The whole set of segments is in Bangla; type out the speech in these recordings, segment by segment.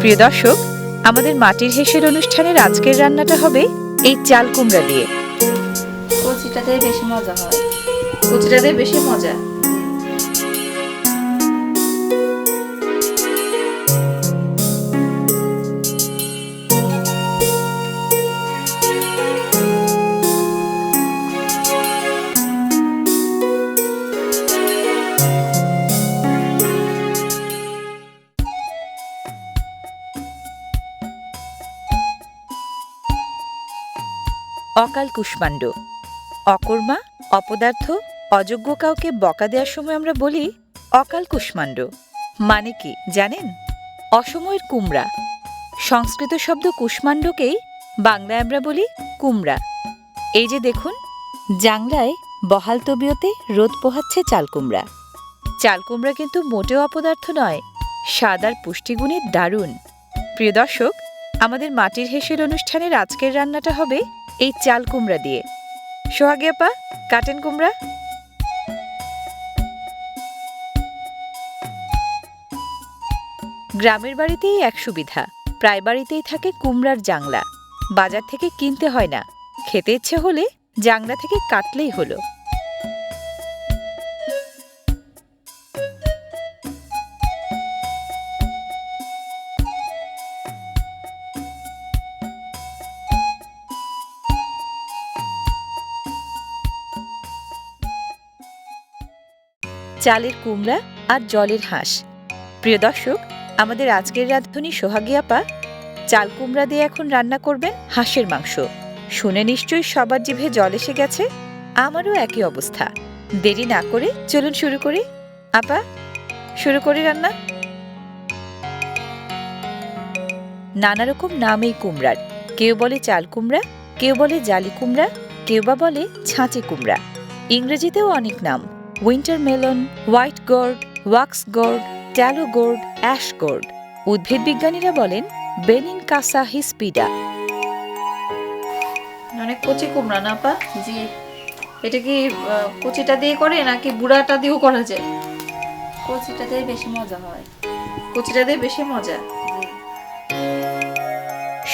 প্রিয় দর্শক, আমাদের মাটির হেসের অনুষ্ঠানের আজকের রান্নাটা হবে এই চাল কুমড়া দিয়ে। কচিটাতে বেশি মজা হয়। কচিটাতে বেশি মজা। অকাল কুষ্মাণ্ড। অকর্মা, অপদার্থ, অযোগ্য কাউকে বকা দেওয়ার সময় আমরা বলি অকাল কুষ্মাণ্ড। মানে কি, জানেন? অসময়ের কুমড়া। সংস্কৃত শব্দ কুষ্মাণ্ডকেই বাংলায় আমরা বলি কুমড়া। এই যে দেখুন, জাংলায় বহাল তবিয়তে রোদ পোহাচ্ছে চাল কুমড়া। চাল কুমড়া কিন্তু মোটেও অপদার্থ নয়, স্বাদ আর পুষ্টিগুণে দারুণ। প্রিয় দর্শক, আমাদের মাটির হেসের অনুষ্ঠানের আজকের রান্নাটা হবে এই চাল কুমড়া দিয়ে। সোহাগে আপা, কাটেন কুমড়া। গ্রামের বাড়িতেই এক সুবিধা, প্রায় বাড়িতেই থাকে কুমড়ার জাংলা। বাজার থেকে কিনতে হয় না, খেতে ইচ্ছে হলে জাংলা থেকে কাটলেই হলো। চালের কুমড়া আর জলের হাঁস। প্রিয় দর্শক, আমাদের আজকের রাঁধুনি সোহাগী আপা চাল কুমড়া দিয়ে এখন রান্না করবেন হাঁসের মাংস। শুনে নিশ্চয়ই সবার জিভে জল এসে গেছে। আমারও একই অবস্থা। দেরি না করে চলুন শুরু করি। আপা, শুরু করি রান্না। নানা রকম নাম এই কুমড়ার। কেউ বলে চাল কুমড়া, কেউ বলে জালি কুমড়া, কেউ বা বলে ছাঁচে কুমড়া। ইংরেজিতেও অনেক নাম। Winter melon white gourd wax gourd tallow gourd ash gourd উদ্ভিদ বিজ্ঞানীরা বলেন বেনিন কাসা হিসপিডা। অনেক কচি কুমড়া না পা জি। এটা কি কচিটা দিয়ে করে নাকি বুড়াটা দিয়েও করা যায়? কচিটাতে বেশি মজা হয়। কচিটা দিয়ে বেশি মজা?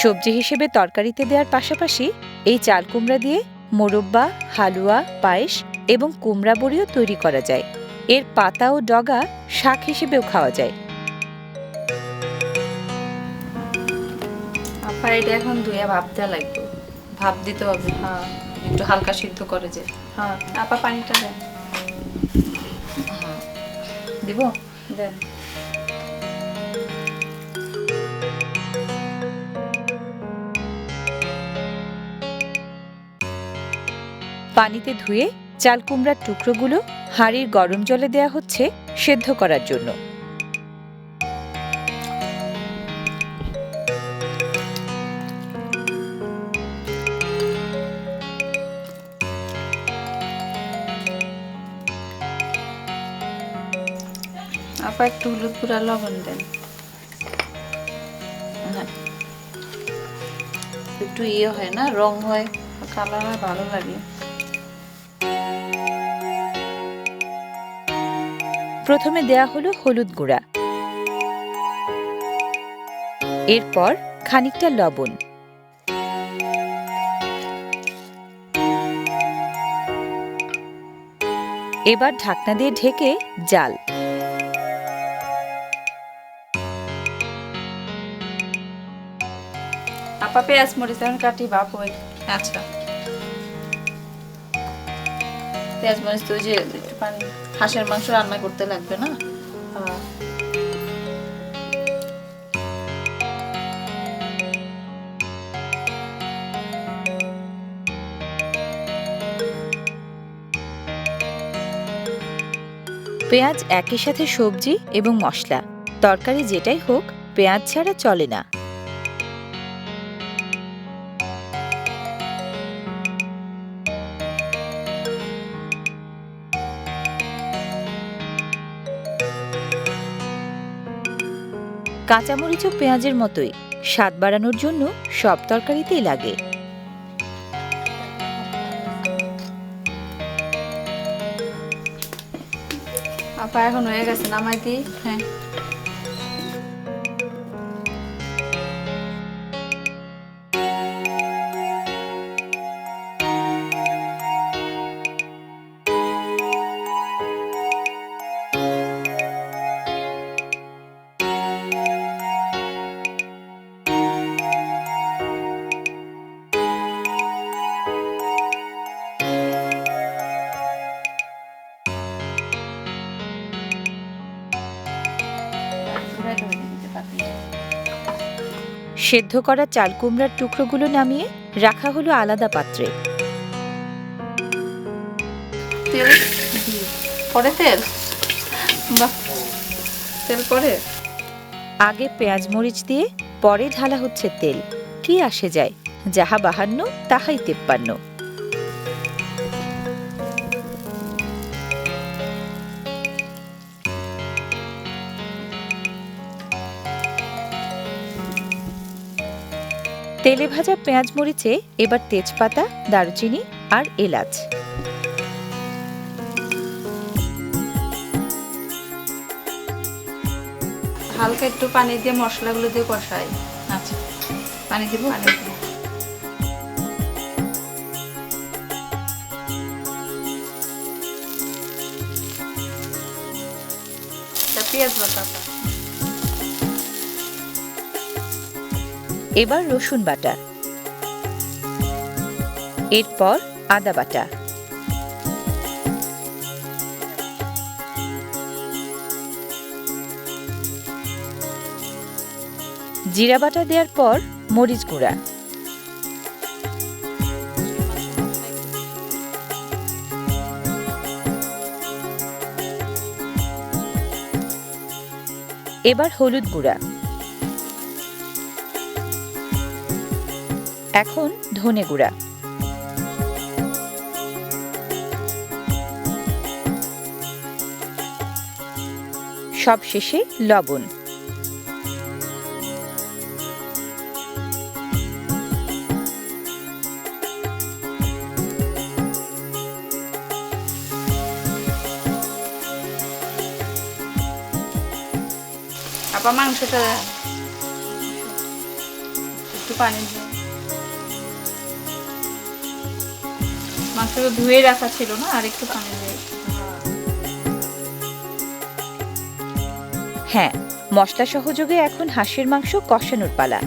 সবজি হিসেবে তরকারিতে দেওয়ার পাশাপাশি এই চাল কুমড়া দিয়ে মোরব্বা হালুয়া পায়েস এবং কুমড়া বড়িও তৈরি করা যায়। এর পাতা ও ডগা শাক হিসেবেও খাওয়া যায়। আপা এটা এখন ধুয়ে ভাবতে লাগবে। ভাব দিতে হবে। হ্যাঁ একটু হালকা সিদ্ধ করে যে। হ্যাঁ আপা পানিটা দেন। হ্যাঁ। দিব? দেন। পানিতে ধুয়ে চাল কুমড়ার টুকরোগুলো হাঁড়ির গরম জলে দেয়া হচ্ছে সেদ্ধ করার জন্য। আপা, একটু হলুদ গুঁড়া, লবণ দেন। একটু ইয়ে হয় না, রং হয়, কালার হয়, ভালো লাগে। প্রথমে দেয়া হলো হলুদ গুঁড়া। এরপর খানিকটা লবণ। এবার ঢাকনা দিয়ে ঢেকে জাল। আপা পেঁয়াজ, মরিচ এখন কাটি বাপ, ওই আচ্ছা পেঁয়াজ, মরিচ, তো যে একটু পানি। হাঁসের মাংস রান্না করতে লাগবে না। পেঁয়াজ একই সাথে সবজি এবং মশলা তরকারি যেটাই হোক, পেঁয়াজ ছাড়া চলে না কাঁচামরিচ ও পেঁয়াজের মতোই। স্বাদ বাড়ানোর জন্য সব তরকারিতেই লাগে। আপা, এখন হয়ে গেছে, নামাই দিই। হ্যাঁ। সেদ্ধ করা চাল কুমড়ার টুকরোগুলো নামিয়ে রাখা হলো আলাদা পাত্রে। তেল পরে তেল? বাহ তেল পরে? আগে পেঁয়াজ মরিচ দিয়ে পরে ঢালা হচ্ছে তেল। কি আসে যায়? যাহা বাহান্ন তাহাই তেপ্পান্ন। তেলে ভাজা পেঁয়াজ মরিচে, এবার তেজপাতা, দারুচিনি আর এলাচ। হালকা একটু পানি দিয়ে মশলাগুলো দিয়ে কষাই। আচ্ছা পানি দিব পানি দিব। পেঁয়াজ বাটা এবার রসুন বাটা। এরপর আদা বাটা। জিরা বাটা দেওয়ার পর মরিচ গুঁড়া। এবার হলুদ গুঁড়া। এখন ধনে গুঁড়া। সব শেষে লবণ। আপা মাংসটা একটু পানি দিয়ে মাংসটা ধুয়ে রাখা ছিল না আর একটু পানি দিয়ে। হ্যাঁ মশলা সহযোগে এখন হাঁসের মাংস কষানোর পালা।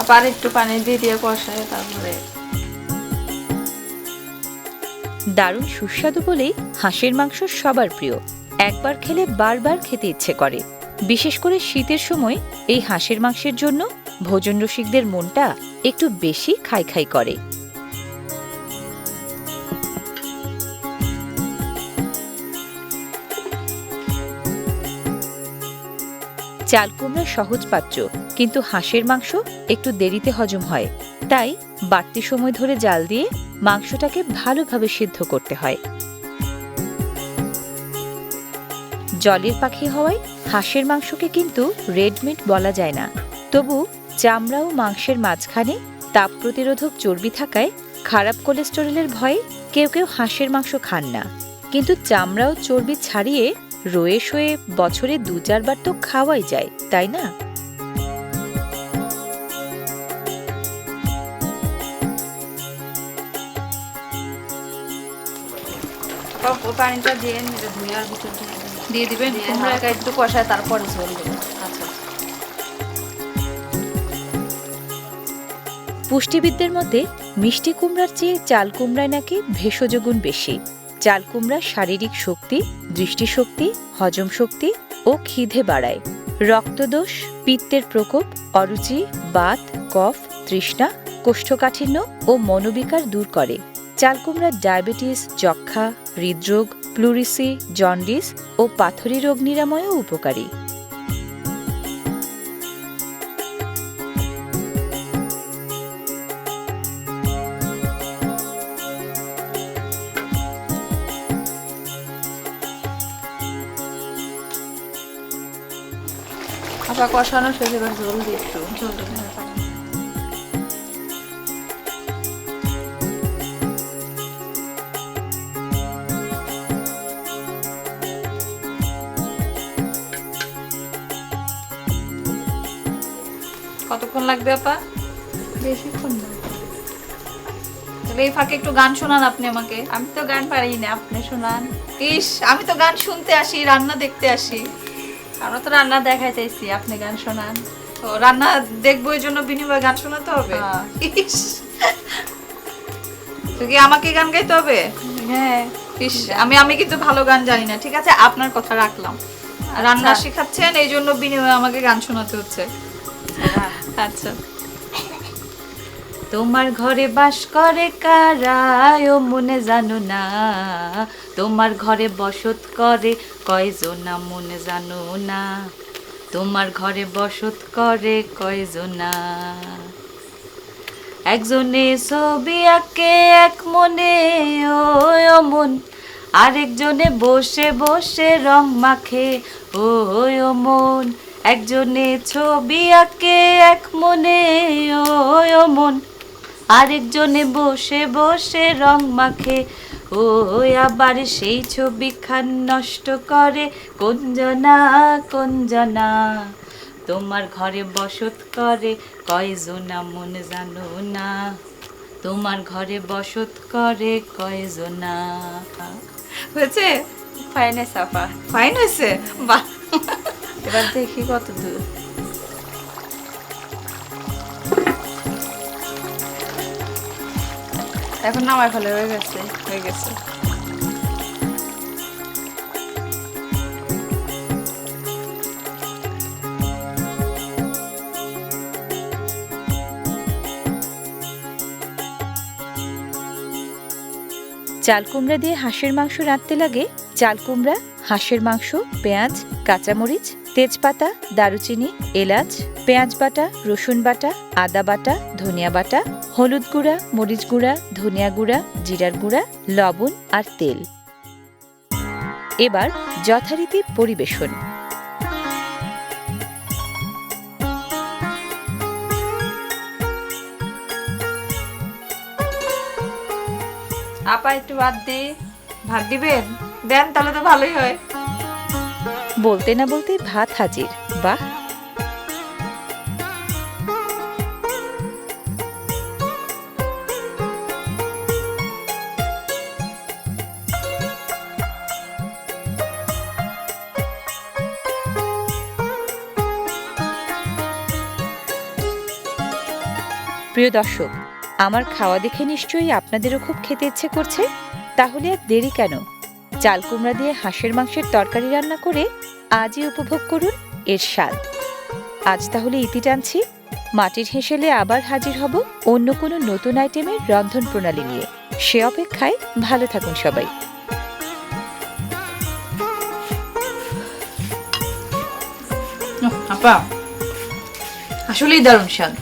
আবার একটু পানি দিয়ে দিয়ে কষায় তারপরে দারুণ সুস্বাদু বলেই হাঁসের মাংস সবার প্রিয়। একবার খেলে বারবার খেতে ইচ্ছে করে। বিশেষ করে শীতের সময় এই হাঁসের মাংসের জন্য ভোজন রসিকদের মনটা একটু বেশি খাই খাই করে। চাল কুমড়া সহজ পাচ্য কিন্তু হাঁসের মাংস একটু দেরিতে হজম হয়। তাই বাড়তি সময় ধরে জাল দিয়ে মাংসটাকে ভালোভাবে সিদ্ধ করতে হয়। জলের পাখি হওয়ায় হাঁসের মাংসকে কিন্তু রেড মিট বলা যায় না। তবু চামড়া ও মাংসের মাঝখানে তাপ প্রতিরোধক চর্বি থাকায় খারাপ কোলেস্টেরলের ভয়ে কেউ কেউ হাঁসের মাংস খান না। কিন্তু চামড়া ও চর্বি ছাড়িয়ে রয়ে শয়ে বছরে দু চারবার তো খাওয়াই যায়, তাই না? পানিটা দিয়ে নিলে ধুয়ে আর ভিতর দিয়ে দিবেন দিয়ে কুমড়া হালকা একটু কষায় তারপরে ঝোল দেবো। আচ্ছা। পুষ্টিবিদদের মতে মিষ্টি কুমড়ার চেয়ে চাল কুমড়ায় নাকি ভেষজ গুণ বেশি। চাল কুমড়া শারীরিক শক্তি দৃষ্টিশক্তি হজম শক্তি ও খিদে বাড়ায়। রক্তদোষ পিত্তের প্রকোপ অরুচি বাত কফ তৃষ্ণা কোষ্ঠকাঠিন্য ও মনোবিকার দূর করে। চাল কুমড়া ডায়াবেটিস যক্ষা হৃদরোগ প্লুরিসি জন্ডিস ও পাথরি রোগ নিরাময়েও উপকারী। কষানো এবার ঝোল দিয়ে একটু। ঝোল কতক্ষণ লাগবে আপা? বেশিক্ষণ না। তাহলে এই ফাঁকে একটু গান শোনান আপনি আমাকে। আমি তো গান পারি না আপনি শোনান। ইস আমি তো গান শুনতে আসি রান্না দেখতে আসি। আমরা তো রান্না দেখাইতেছি আপনি গান শোনান। তো রান্না দেখব এই জন্য বিনিময়ে গান শোনাতে হবে? হ্যাঁ। ইস। কি আমাকে গান গাইতে হবে? হ্যাঁ। ইস আমি আমি কিন্তু ভালো গান জানি না ঠিক আছে? আপনার কথা রাখলাম। রান্না শেখাচ্ছেন এই জন্য বিনিময়ে আমাকে গান শোনাতে হচ্ছে। আচ্ছা। তোমার ঘরে বাস করে কারায় মনে জানো না। তোমার ঘরে বসত করে কয়জনা মনে জানো না। তোমার ঘরে বসত করে কয়জনা একজনে ছবি আঁকে এক মনে ও মন আরেকজনে বসে বসে রং মাখে ও মন একজনে ছবি আঁকে এক মনে ও মন আরেকজনে বসে বসে রং মাখে ও আবার সেই ছবি খান নষ্ট করে। কোনজনা কোনজনা তোমার ঘরে বসত করে কয়জনা মন জানো না। তোমার ঘরে বসত করে কয়জনা হয়েছে? ফাইনে সাফা ফাইন হয়েছে? বাহ। এবার দেখি কত দূর। এখন নামায় ফেলে, হয়ে গেছে হয়ে গেছে। চাল কুমড়া দিয়ে হাঁসের মাংস রাঁধতে লাগে? চাল কুমড়া হাঁসের মাংস, পেঁয়াজ, কাঁচামরিচ, তেজপাতা, দারুচিনি, এলাচ, পেঁয়াজ বাটা, রসুন বাটা, আদা বাটা, ধনিয়া বাটা, হলুদ গুঁড়া, মরিচ গুঁড়া, ধনিয়া গুঁড়া, জিরার গুঁড়া, লবণ আর তেল। এবার যথারীতি পরিবেশন। আপা, একটু বাদ দি ভাত দিবেন? দেন, তাহলে তো ভালোই হয়। বলতে না বলতে ভাত হাজির, বাহ। প্রিয় দর্শক, আমার খাওয়া দেখে নিশ্চয়ই আপনাদেরও খুব খেতে ইচ্ছে করছে? তাহলে আর দেরি কেন? চাল কুমড়া দিয়ে হাঁসের মাংসের তরকারি রান্না করে আজই উপভোগ করুন এর স্বাদ। আজ তাহলে ইতি টানছি। মাটির হেসেলে আবার হাজির হব অন্য কোনো নতুন আইটেমের রন্ধন প্রণালী নিয়ে। সে অপেক্ষায় ভালো থাকুন সবাই। আসলেই দারুণ স্বাদ।